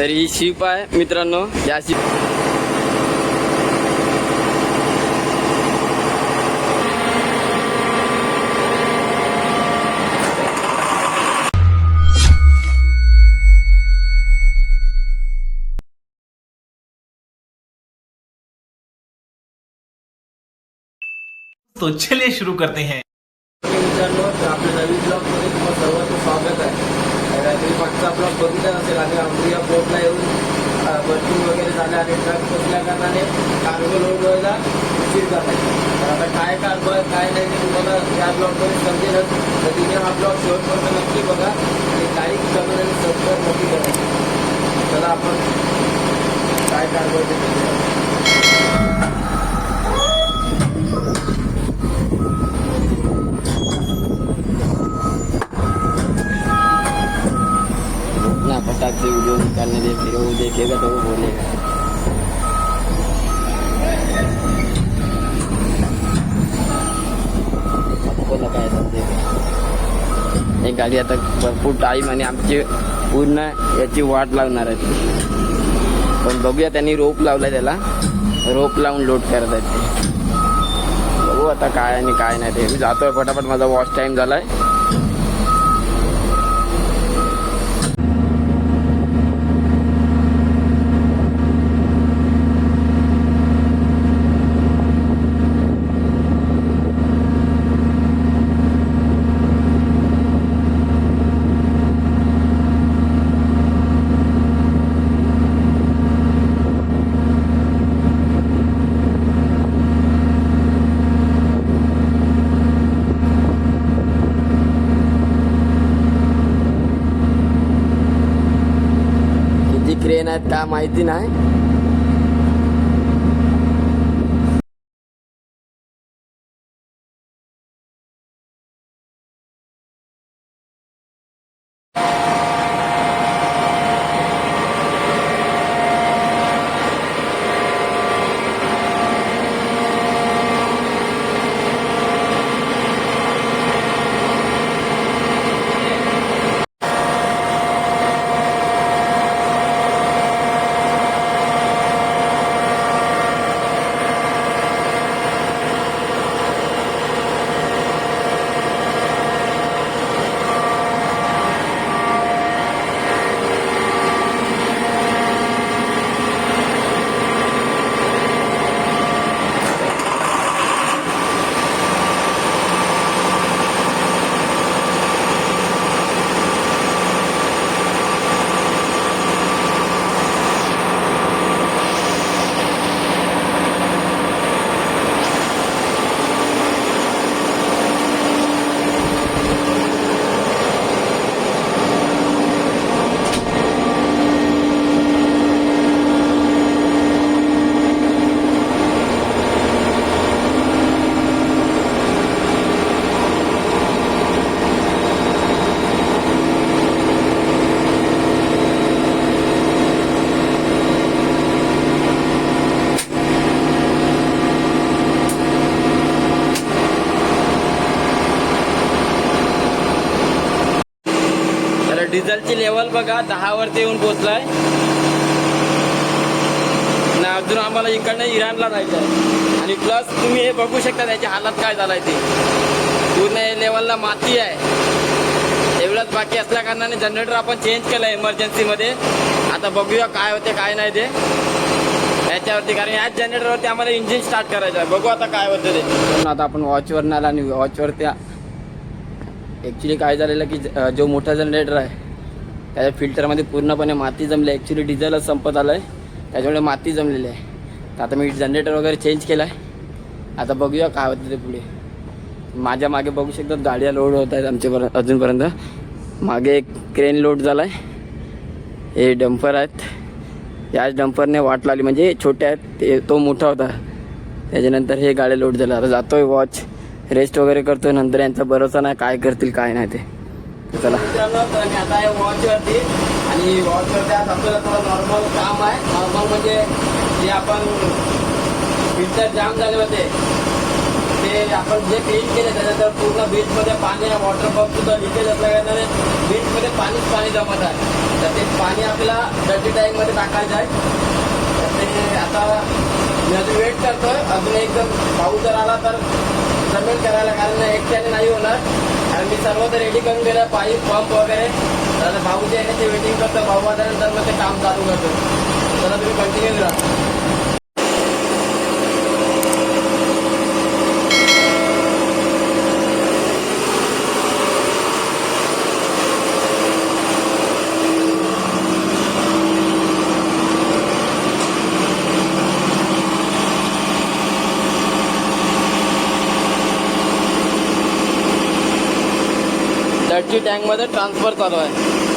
तर ही शिप आहे मित्रांनो या शिप तो चलिए शुरू करते हैं। मित्रांनो तर आपल्या नवीन ब्लॉगमध्ये तुम्ही मागचा ब्लॉग बघितला नसेल आणि आम्ही या बोटला येऊन बर्फिंग वगैरे झालं आणि ट्रक बसल्या कारणाने कार्गो लोड व्हायला उशीर झाला. तर आता काय कार्गो आहे काय नाही ते तुम्हाला या ब्लॉकमध्ये समजेलच. तर तिने हा ब्लॉक शेवटपर्यंत नक्की बघा आणि लाईक कमेंट आणि सबस्क्राईब नक्की करा चला आपण काय कार्गो आहे ते बघूया. ना फटाक से वीडियो निकालने दे फिर वो देखेगा तो वो बोलेगा सबको लगा है समजेगा एक गाडी आता भरपूर टाईम आणि आमची पूर्ण याची वाट लावणार आहे. पण बघूया त्यांनी रोप लावलाय त्याला. रोप लावून लोड करत आहेत ते बघू आता काय आणि काय नाही ते. मी जातोय फटाफट माझा वॉच टाईम झालाय. आहे क्रेन आहेत का माहिती नाही. डिझेलची लेवल बघा दहा वरती येऊन पोहोचलाय. आणि अजून आम्हाला इकडनं इराणला जायचं आहे आणि प्लस तुम्ही हे बघू शकता त्याची हालत काय झालाय ते. पूर्ण हे लेवलला माती आहे. एवढंच बाकी असल्या कारणाने जनरेटर आपण चेंज केलं इमर्जन्सीमध्ये आता बघूया काय होते काय नाही ते. याच्यावरती कारण याच जनरेटरवरती आम्हाला इंजिन स्टार्ट करायचं आहे. बघू आता काय होतं ते. आता आपण वॉचवर आला आणि वॉचवरती ॲक्च्युली काय झालेलं की जो मोठा जनरेटर आहे त्याच्या फिल्टरमध्ये पूर्णपणे माती जमली. आहे ॲक्च्युली डिझेलच संपत आलं आहे त्याच्यामुळे माती जमलेली आहे. तर आता मी जनरेटर वगैरे चेंज केला आहे आता बघूया काय होतं ते पुढे. माझ्या मागे बघू शकतात गाड्या लोड होत आहेत आमच्यापर्यंत अजूनपर्यंत. मागे एक क्रेन लोड झाला आहे हे डम्पर आहेत. याच डम्परने वाट लागली म्हणजे छोटे आहेत ते तो मोठा होता. त्याच्यानंतर हे गाड्या लोड झाला आता जातो आहे वॉच रेस्ट वगैरे करतो नंतर यांचा भरोसा नाही काय करतील काय नाही ते. तर चला. आता आहे वॉचवरती आणि वॉचवरती आज आपल्याला थोडं नॉर्मल काम आहे नॉर्मल म्हणजे जे आपण फिल्टर जाम झाले होते ते आपण जे क्लीन केले त्याच्यानंतर पूर्ण बीचमध्ये पाणी वॉटर पंप सुद्धा लिकेज असल्याकारणाने बीचमध्ये पाणीच पाणी जमत आहे तर ते पाणी आपल्याला डर्टी टँकमध्ये टाकायचं आहे तर ते आता मी अजून वेट करतोय. अजून एकदम पाऊस जर आला तर सबमिट करायला कारण एकट्याने नाही होणार. कारण मी सर्व तर रेडी करून दिलं पाईप पंप वगैरे. तर भाऊ जे आहे ते वेटिंग करतो. भाऊ आल्यानंतर मग ते काम चालू करतो. तर तुम्ही कंटिन्यू राहा डर्टी टँकमध्ये ट्रान्सफर चालू आहे मित्रांनो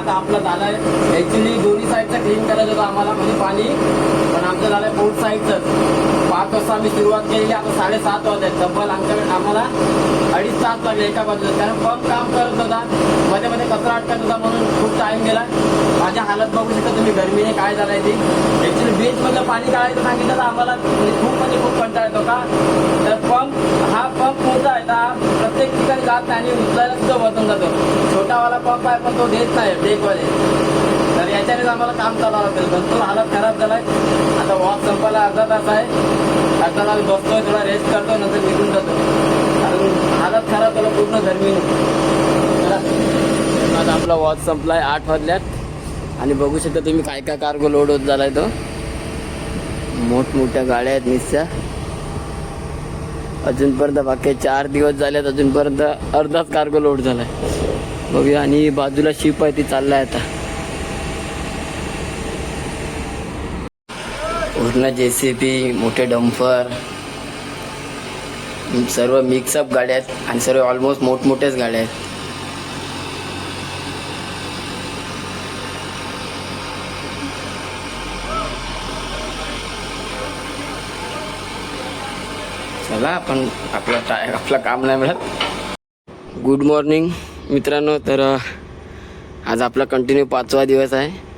आता आपला झालाय ऍक्च्युली दोन्ही साईडचं क्लीन करायचं होतं आम्हाला म्हणजे पाणी. पण आमचं झालंय पोर्ट साईडचं आठ वाजता आम्ही सुरुवात केलेली. आता साडेसात वाजता तब्बल आमच्याकडे आम्हाला अडीच तास लागले एका बाजूला. कारण पंप काम करत होता. मध्ये मध्ये कचरा अटकत होता म्हणून खूप टाईम गेला. माझ्या हालत बघू शकता तुम्ही गरमीने काय झालंय ते. ऍक्च्युली बीचमधलं पाणी काढायचं सांगितलं तर आम्हाला म्हणजे खूप म्हणजे खूप कंटाळा येतो का? तर पंप हा पंप मोठा आहे. तर हा प्रत्येक ठिकाणी जात नाही आणि उचलायला सुद्धा बसून जातो. छोटावाला पंप आहे पण तो देत नाही. ब्रेकवाले. तर याच्यानेच आम्हाला काम चालावं लागेल भरपूर हालत खराब झालाय. आता वॉक संपायला अर्धा तास आहे. आता तास बसतोय थोडा रेस्ट करतो नंतर निघून जातो कारण हालत खराब झालं पूर्ण गरमीने आता आपला वॉच संपलाय आठ वाजल्यात. आणि बघू शकता तुम्ही काय काय कार्गो लोड होत झालाय तो. मोठमोठ्या गाड्या आहेत निसच्या अजूनपर्यंत बाकी चार दिवस झालेत अजूनपर्यंत अर्धाच कार्गो लोड झालाय. बघूया आणि बाजूला शिप आहे ती चाललाय आता. पूर्ण जे सी पी मोठे डंपर सर्व मिक्सअप गाड्या आहेत आणि सर्व ऑलमोस्ट मोठमोठ्याच गाड्या आहेत. चला आपण आपला टाय आपलं काम नाही मिळत. गुड मॉर्निंग मित्रांनो. तर आज आपला कंटिन्यू पाचवा दिवस आहे.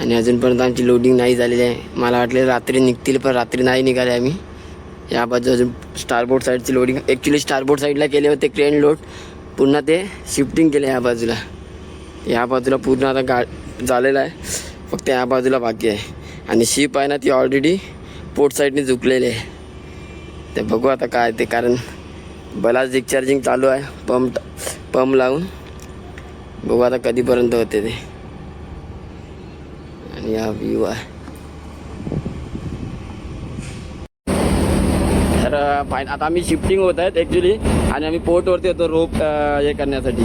आणि अजूनपर्यंत आमची लोडिंग नाही झालेली आहे. मला वाटलं रात्री निघतील पण रात्री नाही निघाले आम्ही. या बाजू अजून स्टारबोर्ड साईडची लोडिंग ॲक्च्युली स्टारबोर्ड साईडला केले होते क्रेन लोड पुन्हा ते शिफ्टिंग केले या बाजूला. या बाजूला पूर्ण आता गा झालेलं आहे. फक्त या बाजूला बाकी आहे. आणि शिप आहे ना ती ऑलरेडी पोर्ट साईडने झुकलेली आहे. ते बघू आता काय ते कारण बलाच डिस्चार्जिंग चालू आहे. पंप पंप लावून. बघू आता कधीपर्यंत होते ते. आणि हा व्ह्यू आहे. तर फाईन आता आम्ही शिफ्टिंग होत आहेत ॲक्च्युली आणि आम्ही पोर्टवरती होतो रोप हे करण्यासाठी.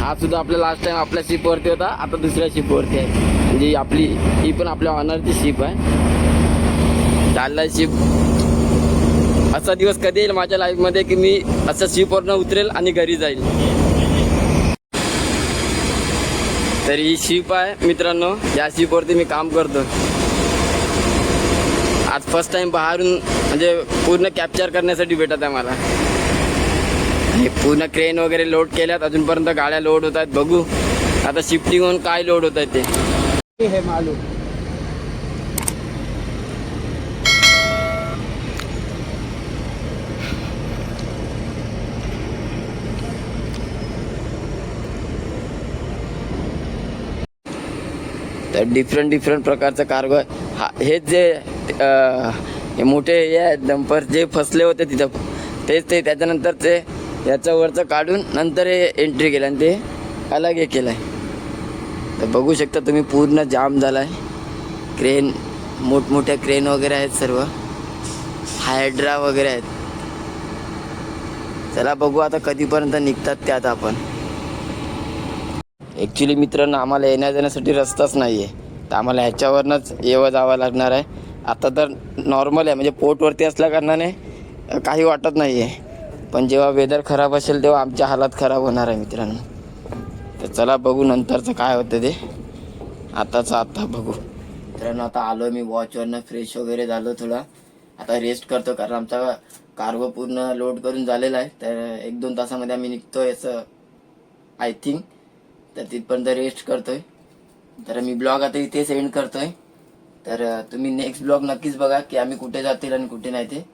हा सुद्धा आपल्या लास्ट टाइम आपल्या शिपवरती होता. आता दुसऱ्या शिपवरती आहे. म्हणजे आपली ही पण आपल्या ऑनरची शिप आहे. चाललाय शिप असा दिवस कधी येईल माझ्या लाईफमध्ये की मी असं शिपवरनं उतरेल आणि घरी जाईल. तर ही शिप आहे मित्रांनो. या शिपवरती मी काम करतो. आज फर्स्ट टाइम बाहेरून म्हणजे पूर्ण कॅप्चर करण्यासाठी भेटत आहे मला. हे पूर्ण क्रेन वगैरे लोड केल्यात अजूनपर्यंत गाड्या लोड होत आहेत. बघू आता शिफ्टिंग होऊन काय लोड होत आहेत ते. हे मालूम. डिफरंट डिफरंट प्रकारचं कार्गो आहे. हा हेच जे हे मोठे हे आहेत डंपर जे फसले होते तिथं तेच ते त्याच्यानंतर ते याच्यावरचं वरचं काढून नंतर हे एंट्री केलं आणि ते अलग हे केलं आहे तर बघू शकता तुम्ही पूर्ण जाम झाला आहे क्रेन मोठमोठ्या क्रेन वगैरे आहेत सर्व. हायड्रा वगैरे आहेत. चला बघू आता कधीपर्यंत निघतात त्यात आपण. ॲक्च्युली मित्रांनो आम्हाला येण्या जाण्यासाठी रस्ताच नाही आहे तर आम्हाला ह्याच्यावरनंच येवं जावं लागणार आहे. आता तर नॉर्मल आहे म्हणजे पोटवरती असल्या कारणाने काही वाटत नाही आहे पण जेव्हा वेदर खराब असेल तेव्हा आमच्या हालत खराब होणार आहे मित्रांनो. तर चला बघू नंतरचं काय होतं ते. आताचं आता बघू. मित्रांनो आता आलो मी वॉचवरनं फ्रेश वगैरे झालो थोडा. आता रेस्ट करतो कारण आमचा कार्गो पूर्ण लोड करून झालेला आहे. तर एक दोन तासामध्ये आम्ही निघतो याचं आय थिंक तर तिथपर्यंत रेस्ट करतोय. तर मी ब्लॉग आता इथे सेंड करतोय. तर तुम्ही नेक्स्ट ब्लॉग नक्कीच बघा की आम्ही कुठे जातील आणि कुठे नाही ते.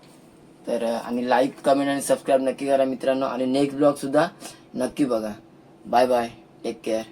तर आणि लाईक कमेंट आणि सबस्क्राईब नक्की करा मित्रांनो. आणि नेक्स्ट ब्लॉग सुद्धा नक्की बघा. Bye bye take care